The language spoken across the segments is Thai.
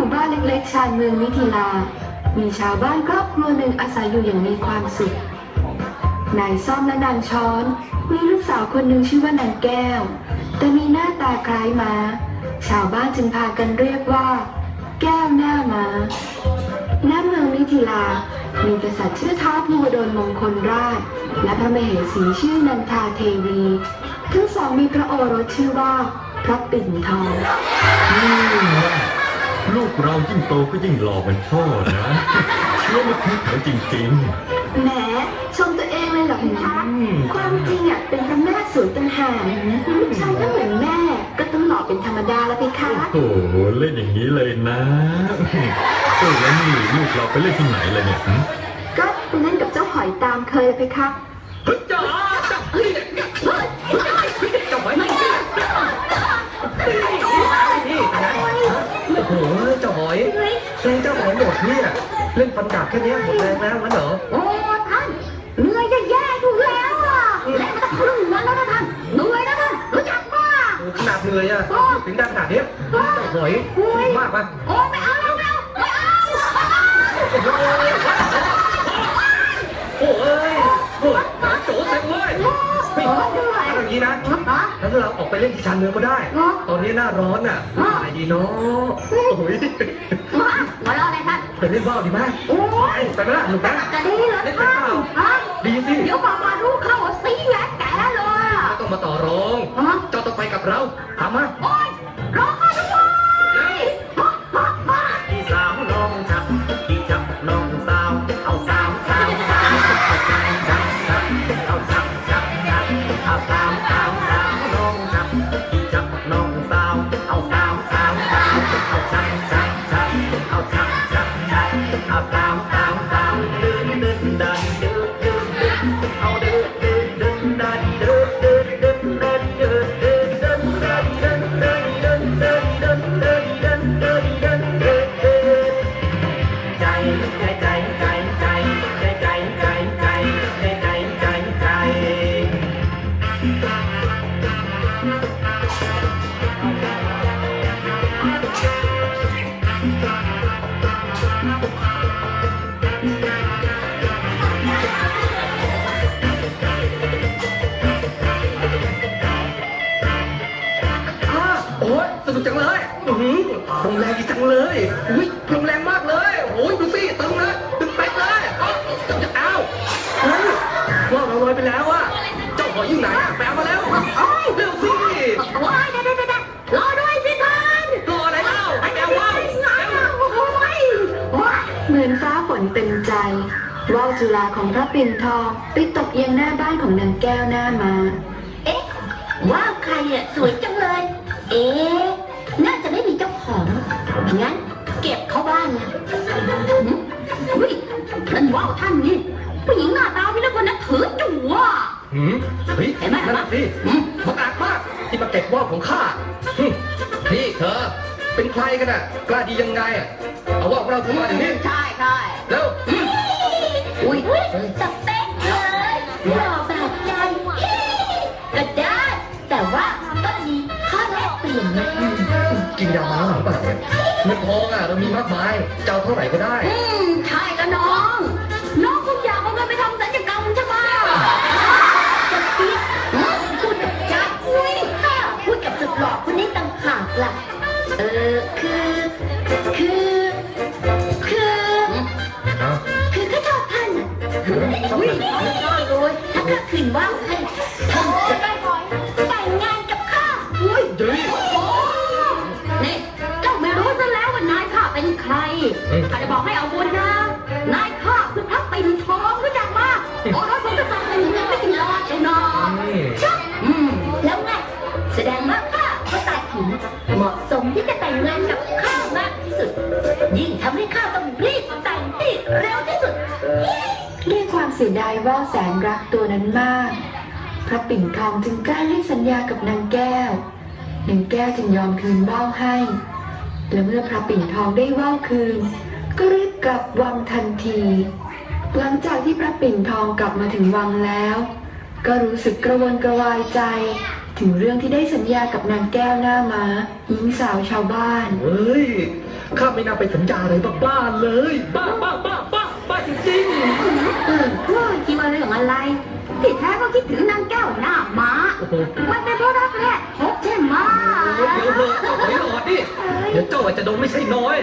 ู่บ้านเล็กๆ ชาญเมืองมิถิลา มีชาวบ้านครอบครัวหนึ่งอาศัยอยู่อย่างมีความสุข นายซ่อมและนางช้อน มีลูกสาวคนหนึ่งชื่อว่านางแก้ว แต่มีหน้าตาคล้ายม้า ชาวบ้านจึงพากันเรียกว่า แก้วหน้าม้าณเมืองมิถิลา มีกษัตริย์ชื่อท้าวภูวดลมงคลราช และพระมเหสีชื่อนันทาเทวี ทั้งสองมีพระโอรสชื่อว่าพระปิ่นทอง ลูกเรายิ่งโตก็ยิ่งหล่อเหมือนพ่อนะเชื่อไม่แท้จริง แหมชมตัวเองเลยเหรอคุณคะอืม ความจริงอะเป็นพระแม่สวยต่างหากลูกชายก็เหมือนแม่ ก็ต้องหล่อเป็นธรรมดาแล้วไปคะๆ โอ้โหเล่นอย่างนี้เลยนะเออแล้วนี่ลูกเราไปเล่นที่ไหนเลยเนี่ยหึก็ไปเล่นกับเจ้าหอยตามเคยไปคะเฮ้ยจ๋าจ๋าเฮ้ยเฮ้ยเฮ้ยเฮ้ยจับไว้นี่นี่นะ โอ้โหเจ้าหอยแรงเจ้าหอยหมดเนี่ยเล่นฟันดาบแค่เนี้ยหมดแรงแล้วงั้นเหรอโอ้ท่านเหนื่อยจะแย่อยู่แล้วอะเล่นมาตั้งครึ่งวันแล้วนะท่านเหนื่อยนะท่านรู้จักป่ะโอ้ขนาดเหนื่อยอะถึงได้ขนาดเนี้ยเจ้าหอยมากปะโอ้ไม่เอาแล้วไม่เอาไม่เอา นื่อยเอาอย่างนี้นะฮะงั้นเราออกไปเล่นที่ชานเมืองก็ได้ตอนนี้หน้าร้อนอะสบายดีเนาะโอ้ยมามาเล่าอะไรท่านไปเล่นว่าวดีไหมโอ้ยไปไหมล่ะหนุกไหมจะดีเหรอท่านฮะดีสิเดี๋ยวบอกมารู้เข้าสีแหวนแกเลยอะไม่ต้องมาต่อรองฮะเจ้าต้องไปกับเราถามมาโอ้ย หือลมแรงดีจังเลยอุ้ยลมแรงมากเลยโอ้ยดูสิตึงนะตึงเป๊กเลยเอ้าจะเอาเฮ้ยว่าวเราลอยไปแล้วอะเจ้าหอยอยู่ไหนอะแปลมาแล้วเอ้าเร็วสิโอ้ยเดี๋ยวเดี๋ยวเดี๋ยวรอด้วยสิท่านรออะไรเล่าไปแปลว่าวโอ้ยโอ้ยเหมือนฟ้าฝนเต็มใจว่าวจุฬาของพระปิ่นทองไปตกเอียงหน้าบ้านของนางแก้วหน้ามา เอ๊ะว้าวใครอะสวยจังเลย เอ๊ะ งงั้นเก็บเข้าบ้านนะหึอุ้ยนั่นว้าวท่านนี่ผู้หญิงหน้าตาไม่เลือกคนนั้นถือจู่อะหืมเฮ้ยเห็นไหมนั่นนะสิหืมบังอาจมากที่มาเก็บว่าวของข้าหึนี่เธอ เป็นใครกันอะกล้าดียังไงอะเอาว่าวของเราถึงมาอย่างนี้ใช่ใช่แล้วอุ้ยสเต็กเลย กินยามาแล้วหรือเปล่าเนี่ยเงินทองอะเรามีมากมายจะเอาเท่าไหร่ก็ได้ ต่งที่เร็วที่สุด ด้วยความเสียดายว่าวแสนรักตัวนั้นมาก พระปิ่นทองจึงกล้าให้สัญญากับนางแก้วนางแก้วจึงยอมคืนว่าวให้ และเมื่อพระปิ่นทองได้ว่าวคืน ก็รีบกลับวังทันที หลังจากที่พระปิ่นทองกลับมาถึงวังแล้ว ก็รู้สึกกระวนกระวายใจ ถึงเรื่องที่ได้สัญญากับนางแก้วหน้าม้าหญิงสาวชาวบ้าน เฮ้ย ข้าไม่น่าไปสัญญาอะไรบ้าๆเลย บ้าบ้าบ้าบ้าบ้าจริงเออว่าคิดว่าเรื่องอะไรที่แท้ก็คิดถึงนางแก้วหน้าม้า ๆโอ้โหมันเป็นเพราะรักแรกพบใช่ไหมเดี๋ยวเถอะถอยหลอดดิเดี๋ยวเจ้าอาจจะโดนไม่ใช่น้อย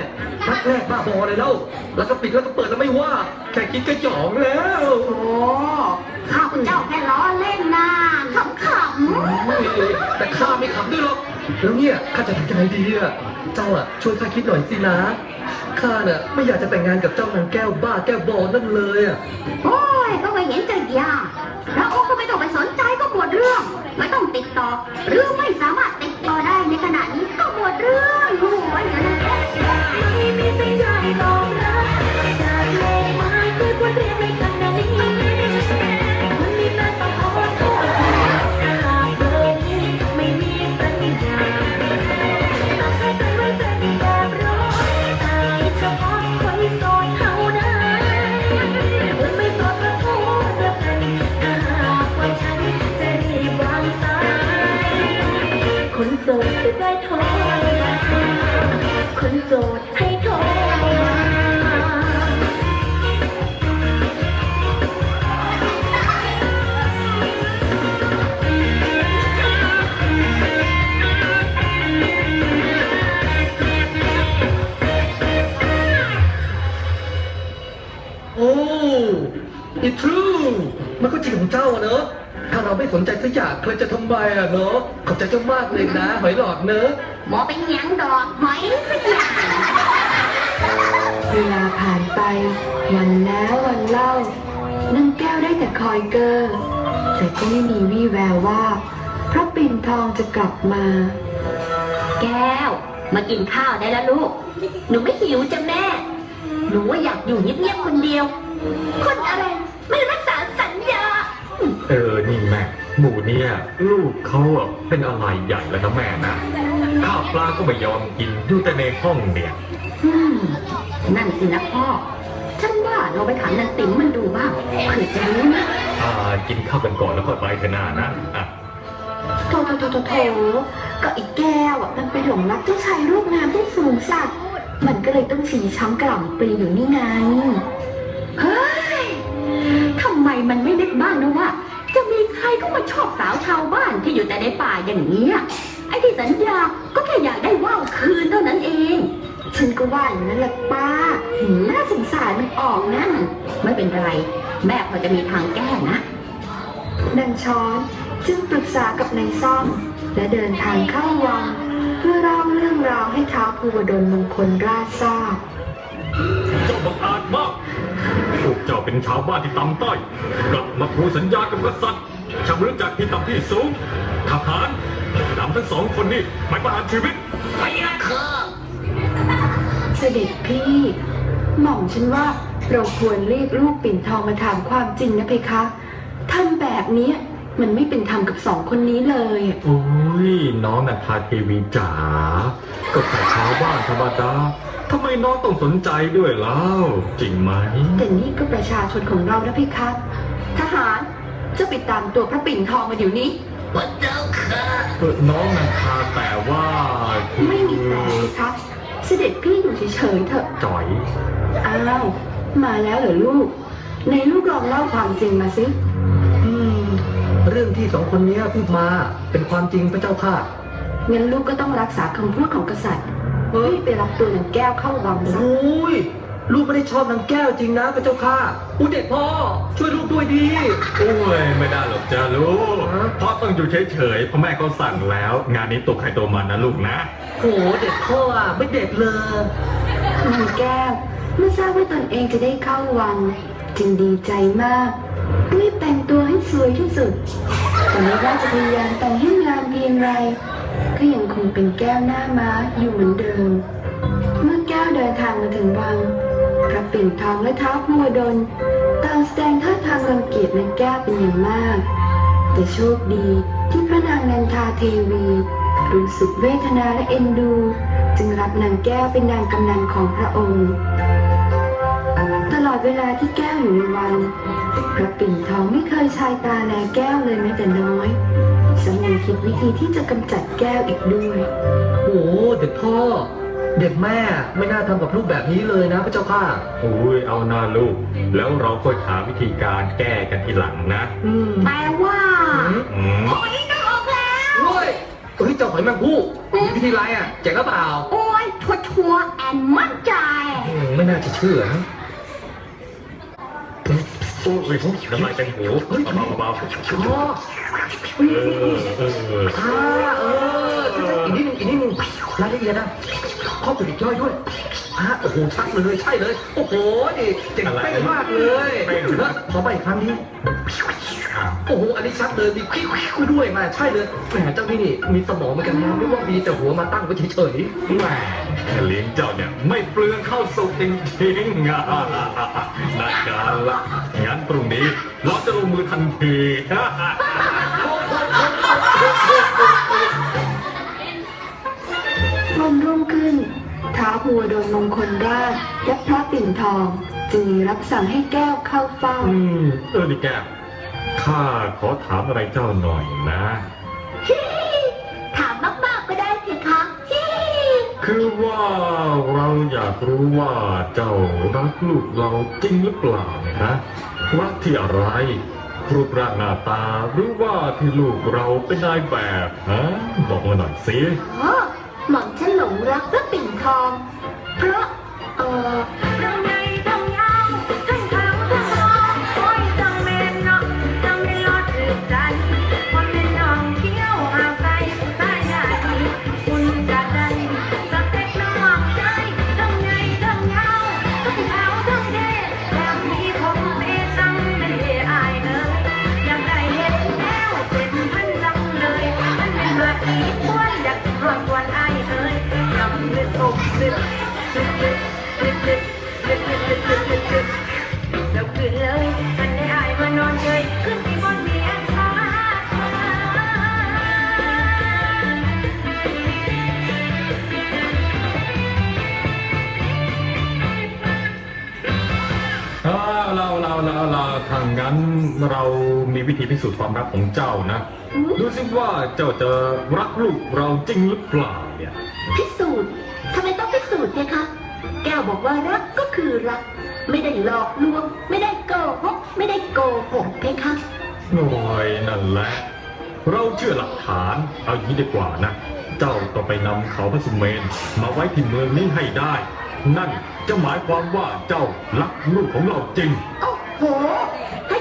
รักแรกบ้าบอเลยแล้ว แล้วก็ปิดแล้วก็เปิดแล้วไม่ว่า แค่คิดก็หยองแล้วโอ้ข้าพเจ้าแค่ล้อเล่นนะขำแต่ข้าไม่ขำด้วยหรอก แล้วเนี่ยข้าจะทำยังไงดีอะเจ้าอะช่วยข้าคิดหน่อยสินะข้าน่ะไม่อยากจะแต่งงานกับเจ้านางแก้วบ้าแก้วบอนั่นเลยอะโอ้ยก็ไม่เห็นจะยากแล้วโอ้ก็ไม่ต้องไปสนใจก็หมดเรื่องไม่ต้องติดต่อ หรือไม่สามารถติดต่อได้ในขณะนี้ก็หมดเรื่องโอ้ยอย่างนั้นไม่มีสัญญาณตอ โสดจะได้โทรมาคนโสดให้โทรมาโอ้ it's true มันก็จริงของเจ้าอะเนอะ เราไม่สนใจสักอย่างเธอจะทำไมอะเนอะขอบใจเจ้ามากเลยนะหอยหลอดเนอะหมอเป็นหยังดอกหอยสักอย่างเวลาผ่านไป วันแล้ววันเล่านางแก้วได้แต่คอยเกอร์แต่ก็ไม่มีวี่แววว่า พระปิ่นทองจะกลับมา แก้ว มากินข้าวได้แล้วลูก หนูไม่หิวจ้ะแม่ หนูว่าอยากอยู่เงียบๆคนเดียว คนอะไรไม่รักษาสัญญา เออ นี่แม่หมูเนี่ยลูกเขาอะเป็นอะไรใหญ่แล้วนะแม่นะข้าวปลาก็ไม่ยอมกินอยู่แต่ในห้องเนี่ยอืมนั่นสินะพ่อ ฉันว่าเราไปถามนางติ๋มมันดูบ้างเผื่อจะรู้นะอ่ากินข้าวกันก่อนแล้วค่อยไปเถอะนานะอะโถโถโถโถโถก็อีกแก้วอะมันไปหลงรักเจ้าชายรูปงามที่สูงสักดิ์มันก็เลยต้องฉีช้ำกล่ำปลีอยู่นี่ไง เฮ้ยทำไมมันไม่นึกบ้างนะว่าจะมีใครก็มาชอบสาวชาวบ้านที่อยู่แต่ในป่าอย่างเนี้ยไอ้ที่สัญญาก็แค่อยากได้ว่าวคืนเท่านั้นเอง ฉันก็ว่าอย่างนั้นแหละป้าหืมน่าสงสารมันออกนะไม่เป็นไร แม่พอจะมีทางแก้นะนางช้อนจึงปรึกษากับนายซ่อม และเดินทางเข้าวัง เพื่อเล่าเรื่องราวให้ท้าวภูวดลมงคลราชทราบเจ้าบังอาจมากพวกเจ้าเป็นชาวบ้านที่ต่ำต้อยกลับมาพูดสัญญากับกษัตริย์ ช่างรู้จักที่ต่ำที่สูงทหารนำทั้งสองคนนี้ไปประหารชีวิตเสด็จพี่หม่อมฉันว่าเราควรเรียกลูกปิ่นทองมาถามความจริงนะเพคะทำแบบเนี้ยมันไม่เป็นธรรมกับสองคนนี้เลยอะโอ้ยน้องนันทาเทวีจ๋าก็แค่ชาวบ้านธรรมดาทำไมน้องต้องสนใจด้วยเล่าจริงไหม แต่นี่ก็ประชาชนของเรานะเพคะทหาร จะไปตามตัวพระปิ่นทองมาเดี๋ยวนี้เออน้องนันทาแต่ว่าคือไม่มีแต่เพคะเสด็จพี่อยู่เฉยๆเถอะจ่อย อ้าวมาแล้วเหรอลูก ในลูกลองเล่าความจริงมาสิอืม เรื่องที่สองคนเนี้ยพูดมาเป็นความจริงพระเจ้าค่ะงั้นลูกก็ต้องรักษาคำพูดของกษัตริย์รีบไปรับตัวนางแก้วเข้าวังโอซะ้ย ลูกไม่ได้ชอบนางแก้วจริงนะพระเจ้าค่ะอุ้ยเด็กพ่อ ช่วยลูกด้วยดี โอ้ยไม่ได้หรอกจ้าลูกเพราะต้องอยู่เฉยๆเพราะแม่เขาสั่งแล้ว งานนี้ตกใครตัวมันนะลูกนะโหเด็กพ่ออะไม่เด็กเลย นางแก้วเมื่อทราบว่าตนเองจะได้เข้าวัง จึงดีใจมากรีบแต่งตัวให้สวยที่สุด แต่ไม่ว่าจะพยายามแต่งให้งามเพียงไร ก็ยังคงเป็นแก้วหน้าม้าอยู่เหมือนเดิม เมื่อแก้วเดินทางมาถึงวัง พระปิ่นทองและเท้าพัวดลต่างแสดงท่าทางรังเกียจนางแก้วเป็นอย่างมาก แต่โชคดีที่พระนางนันทาเทวี รู้สึกเวทนาและเอ็นดู จึงรับนางแก้วเป็นนางกำนันของพระองค์ ตลอดเวลาที่แก้วอยู่ในวังพระปิ่นทองไม่เคยชายตาแลแก้วเลยแม้แต่น้อยสำยังคิดวิธีที่จะกำจัดแก้วอีกด้วย โอ้โหเด็กพ่อ เด็กแม่ไม่น่าทำกับลูกแบบนี้เลยนะพระเจ้าค่ะ โอ้ยเอาหน้าลูก แล้วเราค่อยหาวิธีการแก้กันทีหลังนะอืมแปลว่าอืมโอ้ยนึกออกแล้ว เฮ้ยเฮ้ยเจ้าหอยแมงผู้วิธีไรอะเจ๋งหรือเปล่าโอ้ยชัวชัวร์ๆแอนมั่นใจ อืมไม่น่าจะเชื่อนะโอ้ยน้ำลายเต็มหูเบาๆเบาอ๋อๆเออเออ อ่าเอออีกนิดนึง อีกนิดนึงรายละเอียดนะข้อผลิตย่อยด้วยอ่าโอ้โหชัดเลยใช่เลย โอ้โหนี่เจ๋งเป้งมากเลยแล้วขอไปอีกครั้งนี้โอ้โหอันนี้ชัดเลยมีคิ้วด้วยมาใช่เลยแหมเจ้านี่นี่มีสมองเหมือนกันนะไม่ว่ามีแต่หัวมาตั้งไว้เฉยแหมเลี้ยงเจ้าเนี่ยไม่เปลืองข้าวสุกจริงๆอะได้การละงั้นพรุ่งนี้เราจะลงมือทันที ท้าวหัวโดนมงคลราชและพระปิ่นทอง จึงรับสั่งให้แก้วเข้าเฝ้า อืมเออนี่แก้วข้าขอถามอะไรเจ้าหน่อยนะ ถามมากๆก็ได้เพคะคือว่าเราอยากรู้ว่าเจ้ารักลูกเราจริงหรือเปล่าเนี่ยฮะรักที่อะไรรูปร่างหน้าตาหรือว่าที่ลูกเราเป็นนายแบบฮะบอกมาหน่อยสิ อ๋อ หม่อมฉันหลงรักพระปิ่นทอง เพราะ เออ เรามีวิธีพิสูจน์ความรักของเจ้านะ ดูสิว่าเจ้าจะรักลูกเราจริงหรือเปล่าเนี่ยพิสูจน์ทำไมต้องพิสูจน์เนี่ยคะแก้วบอกว่ารักก็คือรัก ไม่ได้หลอกลวง ไม่ได้โกหกไม่ได้โกหกเพคะหน่อยนั่นแหละ เราเชื่อหลักฐานเอาอย่างนี้ดีกว่านะ เจ้าต้องไปนำเขาพระสุเมนมาไว้ที่เมืองนี้ให้ได้ นั่นจะหมายความว่าเจ้ารักลูกของเราจริงโอ้โหให้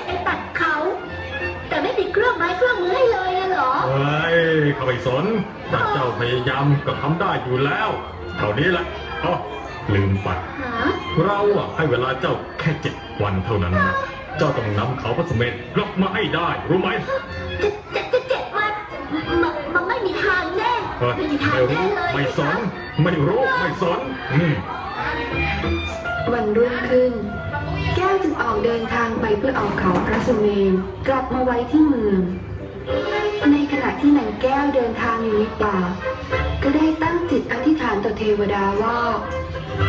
เครื่องไม้เครื่องมือให้เลยอะเหรอ เฮ้ยเข้าไปสนแต่เจ้าพยายามก็ทำได้อยู่แล้วเท่านี้แหละอ๋อลืมไปหาเราอะให้เวลาเจ้าแค่เจ็ดวันเท่านั้นนะเจ้าต้องนำเขาพระสุเมนกลับมาให้ได้รู้ไหมจะจะจะเจ็บมันมันมันไม่มีทางแน่เฮ้ยไม่มีทางไม่แน่รู้เลยไม่สน ไม่รู้ไม่สนอืม วันรุ่งขึ้นแก้ว จึงออกเดินทางไปเพื่อเอาเขาพระสุเมนกลับมาไว้ที่เมือง ในขณะที่นางแก้วเดินทางอยู่ในป่า ก็ได้ตั้งจิตอธิษฐานต่อเทวดาว่า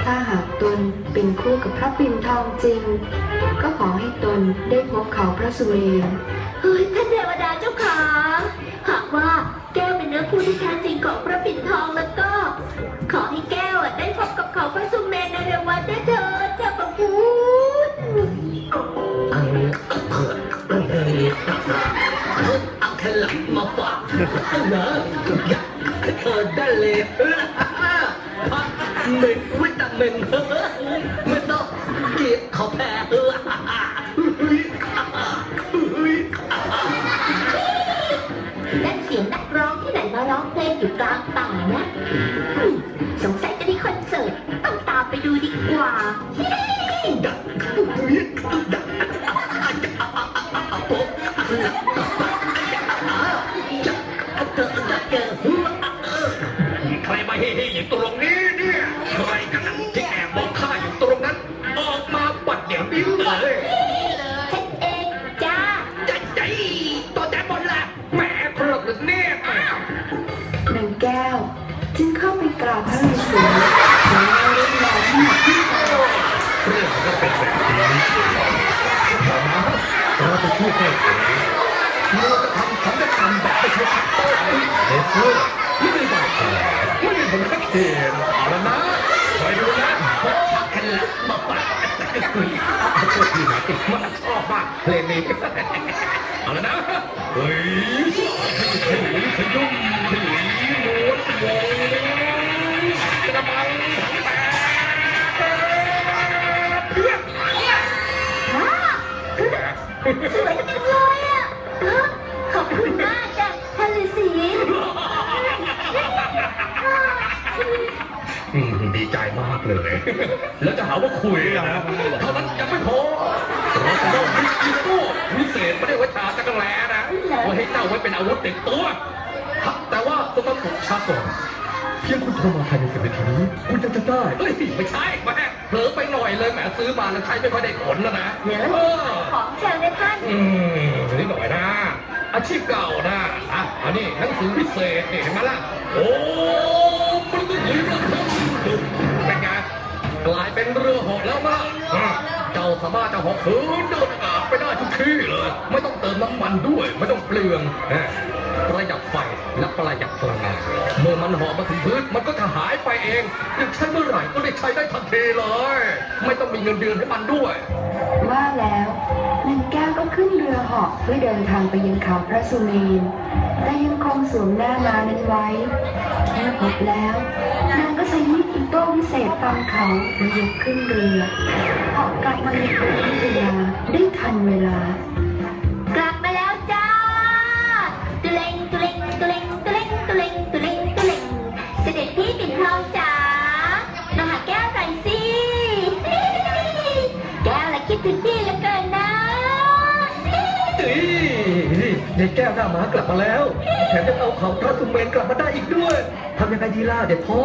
ถ้าหากตนเป็นคู่กับพระปิ่นทองจริง ก็ขอให้ตนได้พบเขาพระสุเมนเฮ้ยท่านเทวดาเจ้าขาหากว่าแก้วเป็นเนื้อคู่ที่แท้จริงของพระ รมาเฮ่ๆอยู่ตรงนี้เนี่ยใครกันนะที่แอบมองข้าอยู่ตรงนั้น ออกมาปัดเดี๋ยวนี้เลยฉันเองจ้าใจใจตัวใจหมดละแหมเพลิดเนี่ยนางแก้ว จึงเข้าไปกราบพระฤาษีและเล่าเรื่องราวทั้งหมดเรื่องก็เป็นแบบนี้เราไปช่วยแก้ไขเราจะทำสัญญกรรมแบบไม่ใช่คัตเตอร์เฮ้ยเพื่อ ไม่ได้บาดแผลไม่ได้ผลข้างเคียงเอาละนะคอยดูนะพบกันแล้วมาปะคุยตัวที่ไหนติดมาชอบมากเพลงนี้เอาละนะเฮ้ยขยุยขยุ่มขยุยม้วนวงกระมังแปะเพื่อน เลย แล้วจะหาว่าคุยนะเท่านั้นยังไม่พอเราจะต้องมีอีโก้วิเศษไม่ได้ไว้ทาจักรแลนะไว้ให้เจ้าไว้เป็นอาวุธติดตัวแต่ว่าต้องต้องถูกชาร์จก่อนเพียงคุณโทรมาภายในสิบนาทีนี้คุณจะจะได้เฮ้ยไม่ใช่แม่เผลอไปหน่อยเลยแหมซื้อมาแล้วใช้ไม่ค่อยได้ผลนะนะเหรอเออของเชิญเลยท่านอืมนิดหน่อยนะ อาชีพเก่านะอะอันนี้หนังสือพิเศษนี่เห็นไหมล่ะโอ้มันก็ยืนระทึกเป็นไงกลาย เป็นเรือหอกแล้วมั้งอะเจ้าสามารถจะหอกเหินเดินอากาศไปได้ทุกที่เลย ไม่ต้องเติมน้ำมันด้วย ไม่ต้องเปลืองประหยัดไฟและประหยัดพลังงานเมื่อมันหอกมาถึงพื้นมันก็จะหายไปเองอยากใช้เมื่อไหร่ก็ได้ใช้ได้ทันทีเลย ไม่ต้องมีเงินเดือนให้มันด้วย ว่าแล้วนางแก้วก็ขึ้นเรือหาะเพื่อเดินทางไปยังเขาพระสุเมนแต่ยังคงสวมหน้ามานั้นไว้เมื่อพบแล้วนางก็ใช้มีด อิโต้วิเศษฟันเขาแล้วยกขึ้นเรือเหาะกลับมาในกรุงวิทยาได้ทันเวลา กลับมาแล้วจ้าตุเลงตุเลงตุเลงตุเลงตุเลงตุเลงตุเลงเสด็จพี่ปิ่นทองจ๋ามาหาแก้วหน่อยสิแก้วละคิดถึงพี่เหลือเกินนะจียายแก้วหน้าม้ากลับมาแล้วแถมยังเอาเขาพระสุเมนกลับมาได้อีกด้วยทำยังไงดีล่ะเด็กพ่อ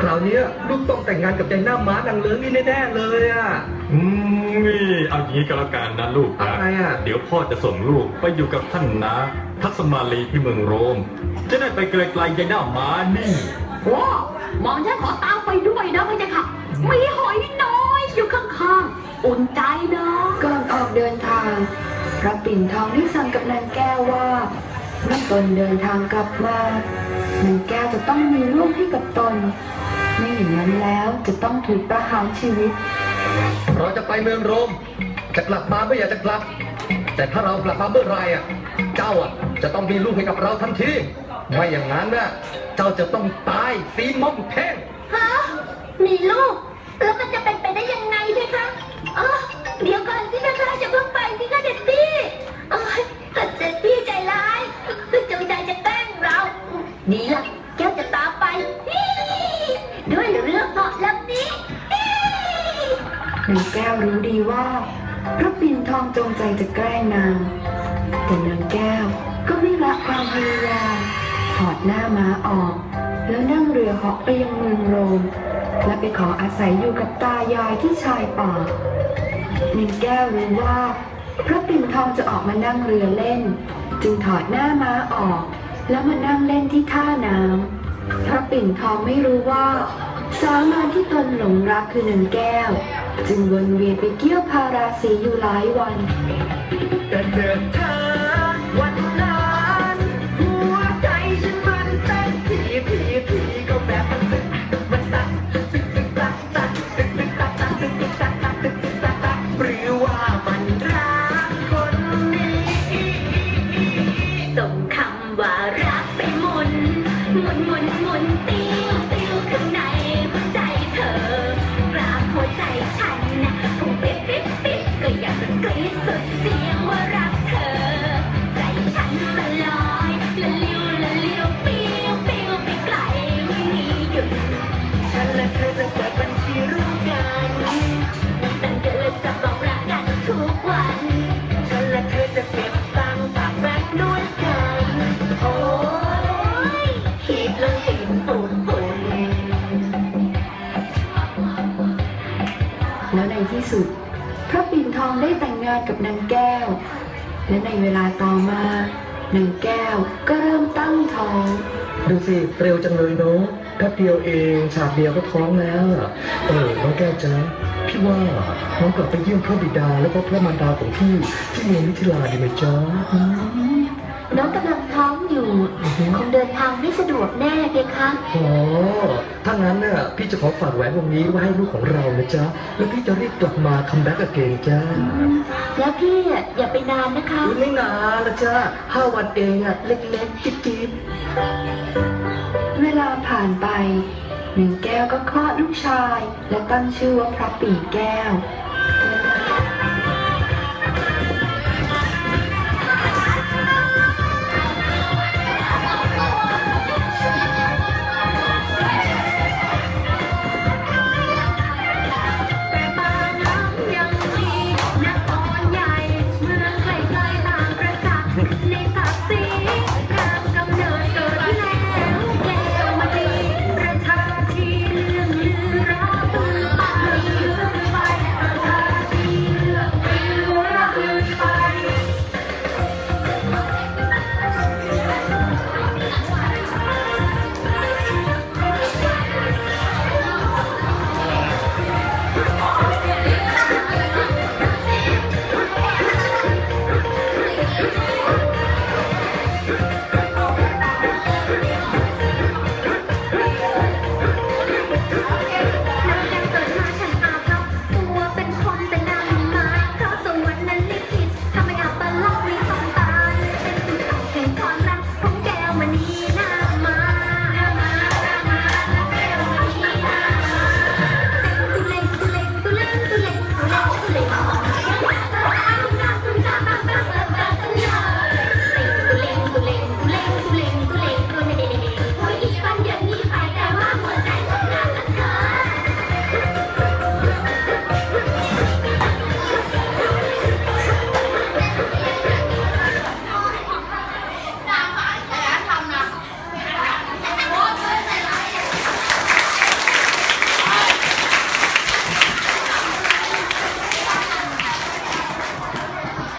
คราวเนี้ยลูกต้องแต่งงานกับยายหน้าม้านางเลิ้งนี่แน่ๆเลยอะ อืมนี่เอาอย่างนี้ก็แล้วกันนะลูกนะอะไรอะ เดี๋ยวพ่อจะส่งลูกไปอยู่กับท่านนะ ทัศมาลีที่เมืองโรม จะได้ไปไกลๆยายหน้าม้านี่ว้าหมอมฉันขอตามไปด้วยนะพี่เจ้าค่ะ มีหอยน้อยอยู่ข้างๆ อุ่นใจนะ ก่อนออกเดินทาง พระปิ่นทองได้สั่งกับนางแก้วว่า เมื่อตนเดินทางกลับมานางแก้วจะต้องมีลูกให้กับตน ไม่อย่างนั้นแล้วจะต้องถูกประหารชีวิต เราจะไปเมืองโรม จะกลับมาไม่อยากจะกลับ แต่ถ้าเรากลับมาเมื่อไหรอะ เจ้าอะจะต้องมีลูกให้กับเราทันที ไม่อย่างนั้นน่ะเจ้าจะต้องตายสีม่อมแท่งฮะมีลูก แล้วมันจะเป็นไปได้ยังไงพี่คะ อ๋อ เดี๋ยวก่อนสินะคะจะเพิ่งไปสิคะเด็ดพี่โอ้ยแต่เด็ด นี่ล่ะแก้วจะตามไป ด้วยเรื่องเหาะลำนี้นางแก้วรู้ดีว่าพระปิ่นทองจงใจจะแกล้งนาง แต่นางแก้วก็ไม่ละความพยายามถอดหน้าม้าออก แล้วนั่งเรือเหาะไปยังเมืองโรม และไปขออาศัยอยู่กับตายายที่ชายป่านางแก้วรู้ว่า พระปิ่นทองจะออกมานั่งเรือเล่น จึงถอดหน้าม้าออก แล้วมานั่งเล่นที่ท่าน้ำพระปิ่นทองไม่รู้ว่า สาวงาที่ตนหลงรักคือนางแก้ว จึงวนเวียนไปเกี่ยวพาราสีอยู่หลายวันแต่เดินเธอวันนั้นหัวใจฉันมันเต้นทีทีทีก็แบบมันตึกมันตักตึกตึกตักตักตึกตึกตักตักตึก องได้แต่งงานกับนางแก้ว และในเวลาต่อมานางแก้วก็เริ่มตั้งท้อง ดูสิเร็วจังเลยเนาะแป๊บเดียวเองฉากเดียวก็ท้องแล้วอะเออน้องแก้วจ๊ะพี่ว่าน้องกลับไปเยี่ยมพระบิดา แล้วก็พระมารดาของพี่ที่เมืองมิถิลาดีไหมจ๊ะ น้องกำลังท้องอยู่ คงเดินทางไม่สะดวกแน่เพคะโอ้ถ้างั้นน่ะพี่จะขอฝากแหวนวงนี้ไว้ให้ลูกของเรานะจ๊ะ แล้วพี่จะรีบกลับมาคัมแบ็กเกนจ้าแล้วพี่อะอย่าไปนานนะคะไม่นานละจ้าห้าวันเองอะเล็กๆจิ๊บเวลาผ่านไปหนึ่งแก้วก็คลอดลูกชาย และตั้งชื่อว่าพระปีแก้ว